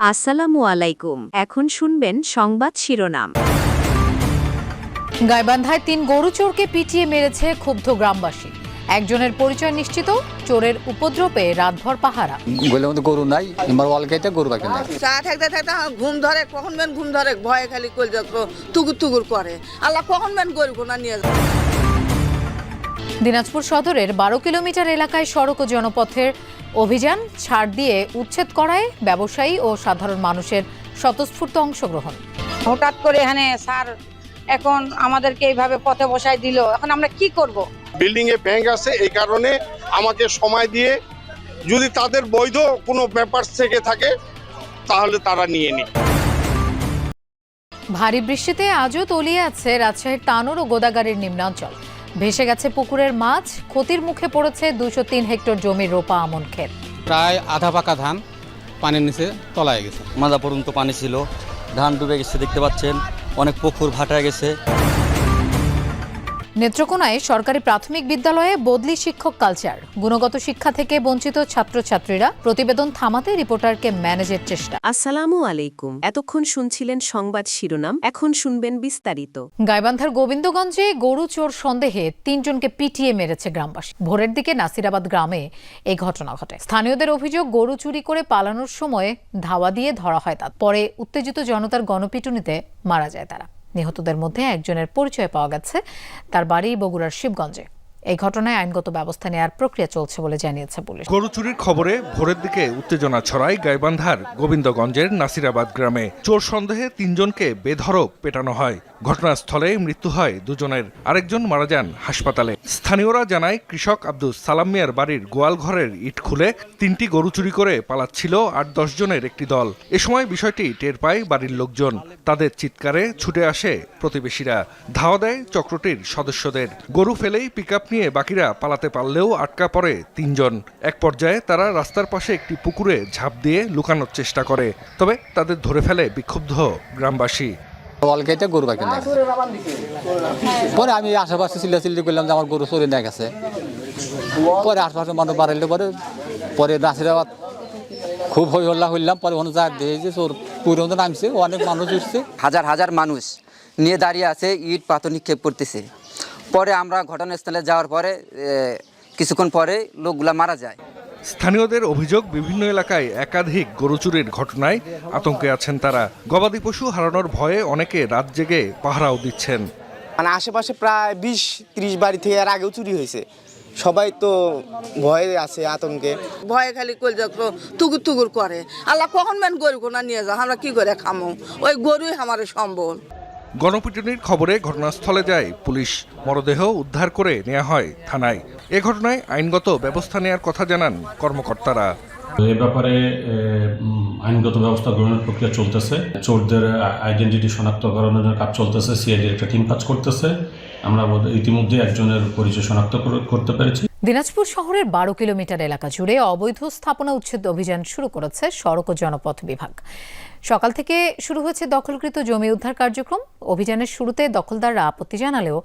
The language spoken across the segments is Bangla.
আসসালামু আলাইকুম। এখন শুনবেন সংবাদ শিরোনাম। গাইবান্ধায় তিন গরু চোরকে পিটিয়ে মেরেছে ক্ষুব্ধ গ্রামবাসী। একজনের পরিচয় নিশ্চিত চোরের উপদ্রবে রাতভর পাহারা। গলির মধ্যে গরু নাই এবার ওয়াল কেটে গরু বাকি নাই। চা থাকতে থাকতে ঘুম ধরে কখন বেন ঘুম ধরে? ভয়ে খালি কল তুগুর তুগুর করে। আল্লাহ কখন বেন গরু কোনা নিয়ে যায়? দিনাজপুর সদরের বারো কিলোমিটার এলাকায় সড়ক ও জনপথের অভিযান ছাড় দিয়ে উচ্ছেদ করায় ব্যবসায়ী ও সাধারণ মানুষের স্বতঃস্ফূর্ত অংশগ্রহণ। হঠাৎ করে এখানে স্যার এখন আমাদেরকে এইভাবে পথে বসায় দিল। এখন আমরা কি করব? বিল্ডিং এ ব্যাংক আছে এই কারণে আমাকে সময় দিয়ে যদি তাদের বৈধ কোনো ব্যাপার থেকে থাকে তাহলে তারা নিয়ে নিক। ভারী বৃষ্টিতে আজও তলিয়ে আছে রাজশাহীর তানোর ও গোদাগাড়ির নিম্নাঞ্চল। ভেসে গেছে পুকুরের মাছ। ক্ষতির মুখে পড়েছে দুশো তিন হেক্টর জমির রোপা আমন ক্ষেত। প্রায় আধা পাকা ধান পানির নিচে তলায় গেছে। মাদা পর্যন্ত পানি ছিল। ধান ডুবে গেছে দেখতে পাচ্ছেন। অনেক পুকুর ভাটায় গেছে। নেত্রকোনায় সরকারি প্রাথমিক বিদ্যালয়ে বদলি শিক্ষক কালচার। গুণগত শিক্ষা থেকে বঞ্চিত ছাত্রছাত্রীরা প্রতিবেদন থামাতে রিপোর্টারকে ম্যানেজের চেষ্টা। আসসালামু আলাইকুম। এতক্ষণ শুনছিলেন সংবাদ শিরোনাম এখন শুনবেন বিস্তারিত। গাইবান্ধার গোবিন্দগঞ্জে গরু চোর সন্দেহে তিনজনকে পিটিয়ে মেরেছে গ্রামবাসী। ভোরের দিকে নাসিরাবাদ গ্রামে এই ঘটনা ঘটে। স্থানীয়দের অভিযোগ গরু চুরি করে পালানোর সময় ধাওয়া দিয়ে ধরা হয় তা পরে উত্তেজিত জনতার গণপিটুনিতে মারা যায় তারা। নিহতদের মধ্যে একজনের পরিচয় পাওয়া গেছে। তার বাড়ি বগুড়ার শিবগঞ্জে। এই ঘটনায় আইনগত ব্যবস্থা নেওয়ার প্রক্রিয়া চলছে বলে জানিয়েছে পুলিশ। গরু চুরির খবরে ভোরের দিকে উত্তেজনা ছড়ায় গাইবান্ধার গোবিন্দগঞ্জের নাসিরাবাদ গ্রামে। চোর সন্দেহে তিনজনকে বেধড়ক পেটানো হয়। ঘটনাস্থলে মৃত্যু হয় দুজনের। আরেকজন মারা যান হাসপাতালে। স্থানীয়রা জানায়, কৃষক আব্দুল সালাম মিয়ার বাড়ির গোয়াল ঘরের ইট খুলে তিনটি গরু চুরি করে পালাচ্ছিল আট দশ জনের একটি দল। এ সময় বিষয়টি টের পায় বাড়ির লোকজন। তাদের চিৎকারে ছুটে আসে প্রতিবেশীরা। ধাওয়া দেয় চক্রটির সদস্যদের। গরু ফেলেই পিক নিয়ে বাকিরা পালাতে পারলেও আটকা পড়ে তিনজন। এক পর্যায়ে তারা রাস্তার পাশে একটি পুকুরে ঝাঁপ দিয়ে লুকানোর চেষ্টা করে তবে তাদের ধরে ফেলে বিক্ষুব্ধ গ্রামবাসী। ওয়াল কেটে গরু বাকি পরে আমি আশেপাশে চিল্লা চিল্লি করলাম যে আমার গরু চুরি নিয়ে গেছে। পরে আশেপাশে মানুষ বাড়াইলে পরে পরে নাসিরাবাদ খুব হই হল্লা হইলাম পরে ওখানে যা দিয়ে যে চোর পুরো নামছে অনেক মানুষ উঠছে। হাজার হাজার মানুষ নিয়ে দাঁড়িয়ে আছে ইট পাথর নিক্ষেপ করতেছে। পরে আমরা ঘটনাস্থলে যাওয়ার পরে কিছুক্ষণ পরে লোকগুলা মারা যায়। স্থানীয়দের অভিযোগ বিভিন্ন এলাকায় একাধিক গরু চুরির ঘটনায় আতঙ্কে আছেন তারা। গবাদি পশু হারানোর ভয়ে অনেকে রাত জেগে পাহারাও দিচ্ছেন। মানে আশেপাশে প্রায় বিশ ত্রিশ বাড়ি থেকে এর আগেও চুরি হয়েছে। সবাই তো ভয়ে আছে আতঙ্কে। ভয়ে খালি কল তুগুর তুগুর করে। আল্লাহ কখন বেন গরু কোনা নিয়ে যায় আমরা কি করে খামো? ওই গরুই আমার সম্বল। গণপিটুনির খবরে ঘটনাস্থলে যায় পুলিশ। মরদেহ উদ্ধার করে নেওয়া হয় থানায়। এ ঘটনায় আইনগত ব্যবস্থা নেওয়ার কথা জানান কর্মকর্তারা। এ ব্যাপারে আইনগত ব্যবস্থা গ্রহণের প্রক্রিয়া চলতেছে। চোরদের আইডেন্টিটি শনাক্তকরণের কাজ চলতেছে, সিআইডির একটা টিম কাজ করতেছে। আমরা ইতিমধ্যে একজনের পরিচয় শনাক্ত করতে পেরেছি। দিনাজপুর শহরের বারো কিলোমিটার এলাকা জুড়ে অবৈধ স্থাপনা উচ্ছেদ অভিযান শুরু করেছে সড়ক ও জনপথ বিভাগ। সকাল থেকে শুরু হয়েছে দখলকৃত জমি উদ্ধার কার্যক্রম। অভিযানের শুরুতে দখলদাররা আপত্তি জানালেও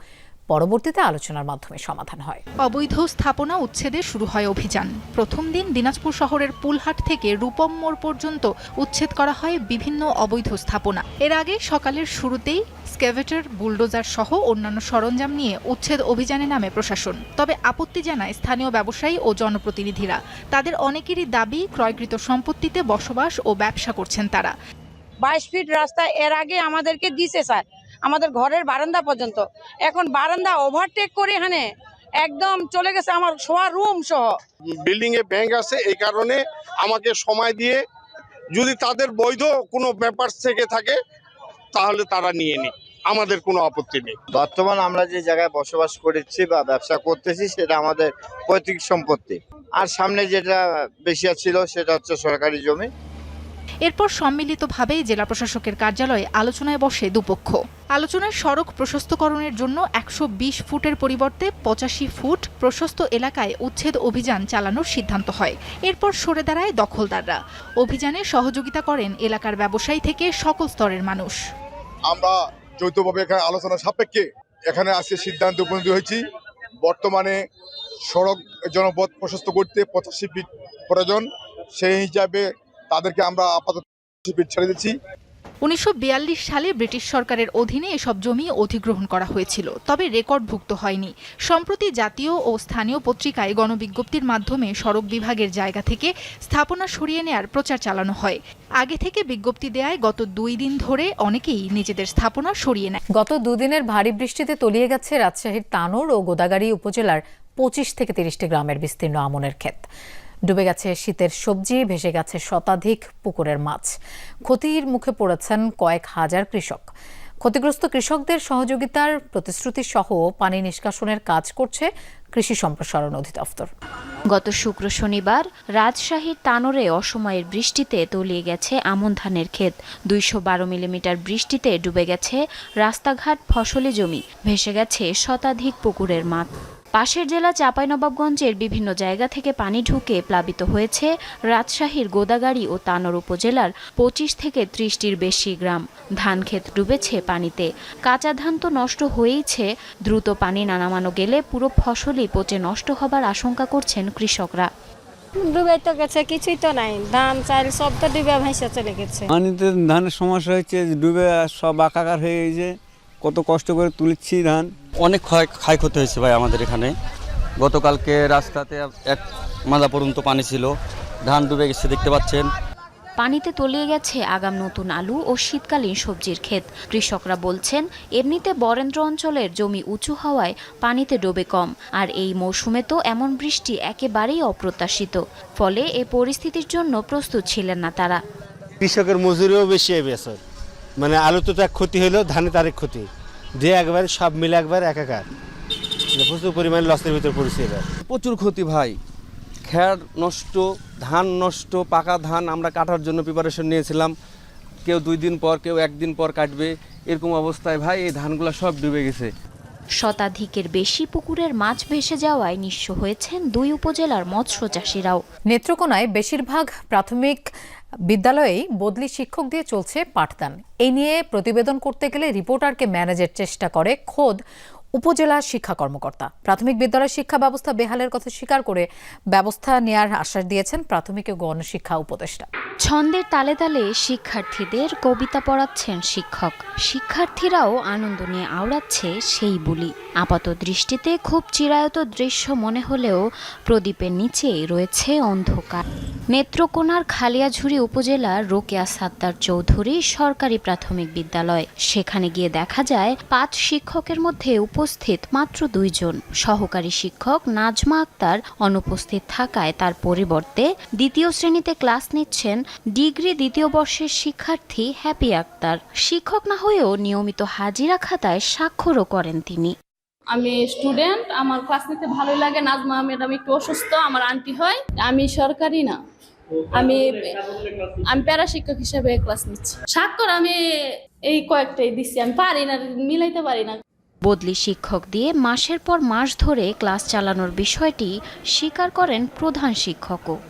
পরবর্তীতে আলোচনার মাধ্যমে সমাধান হয়। অবৈধ স্থাপনা উচ্ছেদে শুরু হয় অভিযান। প্রথম দিন দিনাজপুর শহরের পুলহাট থেকে রূপম মোড় পর্যন্ত উচ্ছেদ করা হয় বিভিন্ন অবৈধ স্থাপনা। এর আগে সকালের শুরুতেই স্কেভেটার বুলডোজার সহ অন্যান্য সরঞ্জাম নিয়ে উচ্ছেদ অভিযানে নামে প্রশাসন। তবে আপত্তি জানায় স্থানীয় ব্যবসায়ী ও জনপ্রতিনিধিরা। তাদের অনেকেরই দাবি ক্রয়কৃত সম্পত্তিতে বসবাস ও ব্যবসা করছেন তারা। বাইশ ফিট রাস্তা এর আগে আমাদেরকে দিছে স্যার। আমাদের ঘরের বারান্দা পর্যন্ত। এখন বারান্দা ওভারটেক করে এখানে একদম চলে গেছে আমার শোয়া রুম সহ। বিল্ডিং এ ব্যাংক আছে এই কারণে আমাকে সময় দিয়ে যদি তাদের বৈধ কোনো ব্যাপার থেকে থাকে তাহলে তারা নিয়ে নিক। আমাদের কোনো আপত্তি নেই। বর্তমান আমরা যে জায়গায় বসবাস করেছি বা ব্যবসা করতেছি সেটা আমাদের পৈতৃক সম্পত্তি। আর সামনে যেটা বেশি ছিল সেটা হচ্ছে সরকারি জমি। এরপর সম্মিলিতভাবে জেলা প্রশাসকের কার্যালয়ে আলোচনায় বসে দুপক্ষ। আলোচনায় সড়ক প্রশস্তকরণের জন্য একশো বিশ ফুটের পরিবর্তে পঁচাশি ফুট প্রশস্ত এলাকায় উচ্ছেদ অভিযান চালানোর সিদ্ধান্ত হয়। এরপর সরে দাঁড়ায় দখলদাররা। অভিযানে সহযোগিতা করেন এলাকার ব্যবসায়ী থেকে সকল স্তরের মানুষ। আমরা যৌথভাবে এখানে আলোচনা সাপেক্ষে এখানে আজকে সিদ্ধান্ত উপনীত হয়েছি। বর্তমানে সড়ক জনপথ প্রশস্ত করতে পঁচাশি ফিট প্রয়োজন। সেই হিসাবে তাদেরকে আমরা আপাতত ছেড়ে দিচ্ছি। উনিশশো সালে ব্রিটিশ সরকারের অধীনে এসব জমি অধিগ্রহণ করা হয়েছিল তবে রেকর্ডভুক্ত হয়নি। সম্প্রতি জাতীয় ও স্থানীয় পত্রিকায় গণবিজ্ঞপ্তির মাধ্যমে সড়ক বিভাগের জায়গা থেকে স্থাপনা সরিয়ে নেয়ার প্রচার চালানো হয়। আগে থেকে বিজ্ঞপ্তি দেয়ায় গত দুই দিন ধরে অনেকেই নিজেদের স্থাপনা সরিয়ে নেয়। গত দুদিনের ভারী বৃষ্টিতে তলিয়ে গেছে রাজশাহীর তানোর ও গোদাগাড়ি উপজেলার পঁচিশ থেকে তিরিশটি গ্রামের বিস্তীর্ণ আমনের ক্ষেত। ডুবে গেছে শীতের সবজি, ভেসে গেছে শতাধিক পুকুরের মাছ। ক্ষতির মুখে পড়েছেন কয়েক হাজার কৃষক। ক্ষতিগ্রস্ত কৃষকদের সহযোগিতার প্রতিশ্রুতি সহ পানি নিষ্কাশনের কাজ করছে কৃষি সম্প্রসারণ অধিদপ্তর। গত শুক্র শনিবার রাজশাহীর তানোরে অসময়ের বৃষ্টিতে তলিয়ে গেছে আমন ধানের ক্ষেত। দুইশো বারো মিলিমিটার বৃষ্টিতে ডুবে গেছে রাস্তাঘাট ফসলি জমি, ভেসে গেছে শতাধিক পুকুরের মাঠ পাশের জেলা চাঁপাইনবাবগঞ্জের বিভিন্ন জায়গা থেকে পানি ঢুকে প্লাবিত হয়েছে রাজশাহীর গোদাগাড়ি ও তানোর উপজেলার পঁচিশ থেকে ত্রিশটির বেশি গ্রাম। ধান ক্ষেত ডুবেছে পানিতে। কাঁচা ধান তো নষ্ট হয়েইছে দ্রুত পানি নানামানো গেলে পুরো ফসলই পচে নষ্ট হবার আশঙ্কা করছেন কৃষকরা। ডুবে তো গেছে কিছুই তো নাই। ধান চাল সব তো ডুবে ভাইসা চলে গেছে। পানিতে ধানের সমস্যা হচ্ছে ডুবে সব আকাকার হয়ে গেছে। কত কষ্ট করে তুলছি ধান। অনেক ক্ষয় ক্ষয়ক্ষতি হয়েছে ভাই আমাদের এখানে। গতকালকে রাস্তাতে এক মাজা পর্যন্ত পানি ছিল। ধান ডুবে গেছে দেখতে পাচ্ছেন। পানিতে তলিয়ে গেছে আগাম নতুন আলু ও শীতকালীন সবজির ক্ষেত। কৃষকরা বলছেন এমনিতে বরেন্দ্র অঞ্চলের জমি উঁচু হওয়ায় পানিতে ডোবে কম। আর এই মৌসুমে তো এমন বৃষ্টি একেবারেই অপ্রত্যাশিত। ফলে এ পরিস্থিতির জন্য প্রস্তুত ছিলেন না তারা। কৃষকের মজুরিও বেশি এই বছর মানে আলু তো এক ক্ষতি হলো ধানে তার ক্ষতি। যে একবার সব মিলে একবার একাকার। প্রচুর পরিমাণে লসের ভিতরে পড়েছে এবার। প্রচুর ক্ষতি ভাই। খ্যার নষ্ট, ধান নষ্ট, পাকা ধান আমরা কাটার জন্য প্রিপারেশন নিয়েছিলাম। কেউ দুই দিন পর, কেউ একদিন পর কাটবে, এরকম অবস্থায় ভাই এই ধানগুলো সব ডুবে গেছে। শতাধিকের বেশি পুকুরের মাছ ভেসে যাওয়ায় নিঃস্ব হয়েছেন দুই উপজেলার মৎস্য চাষিরাও। নেত্রকোনায় বেশিরভাগ প্রাথমিক বিদ্যালয়েই বদলি শিক্ষক দিয়ে চলছে পাঠদান। এ নিয়ে প্রতিবেদন করতে গেলে রিপোর্টারকে ম্যানেজের চেষ্টা করে খোদ উপজেলা শিক্ষা কর্মকর্তা। প্রাথমিক বিদ্যালয় শিক্ষা ব্যবস্থা বেহালের কথা স্বীকার করে ব্যবস্থা নেয়ার আশ্বাস দিয়েছেন প্রাথমিক ও গণশিক্ষা উপদেষ্টা। ছন্দের তালে তালে শিক্ষার্থীদের কবিতা পড়াচ্ছেন শিক্ষক। শিক্ষার্থীরাও আনন্দ নিয়ে আওড়াচ্ছে সেই বুলি। আপাত দৃষ্টিতে খুব চিরায়ত দৃশ্য মনে হলেও প্রদীপের নিচেই রয়েছে অন্ধকার। নেত্রকোনার খালিয়াঝুরি উপজেলার রোকেয়া সাদ্দার চৌধুরী সরকারি প্রাথমিক বিদ্যালয়। সেখানে গিয়ে দেখা যায়, পাঁচ শিক্ষকের মধ্যে উপস্থিত মাত্র দুইজন। সহকারী শিক্ষক নাজমা আক্তার অনুপস্থিত থাকায় তার পরিবর্তে দ্বিতীয় শ্রেণীতে ক্লাস নিচ্ছেন ডিগ্রি দ্বিতীয় বর্ষের শিক্ষার্থী হ্যাপি আক্তার। শিক্ষক না হয়েও নিয়মিত হাজিরা খাতায় স্বাক্ষরও করেন তিনি। আমি স্টুডেন্ট আমার ক্লাস নিতে ভালোই লাগে, নাজমা ম্যাডাম একটু অসুস্থ, আমার আন্টি হয়, আমি সরকারি না। আমি আমি প্যারা শিক্ষক হিসেবে ক্লাস নিচ্ছি। স্বাক্ষর আমি এই কয়েকটাই দিচ্ছি আমি পারি না, মিলাইতে পারি না। বদলি শিক্ষক দিয়ে মাসের পর মাস ধরে ক্লাস চালানোর বিষয়টি স্বীকার করেন প্রধান শিক্ষকও।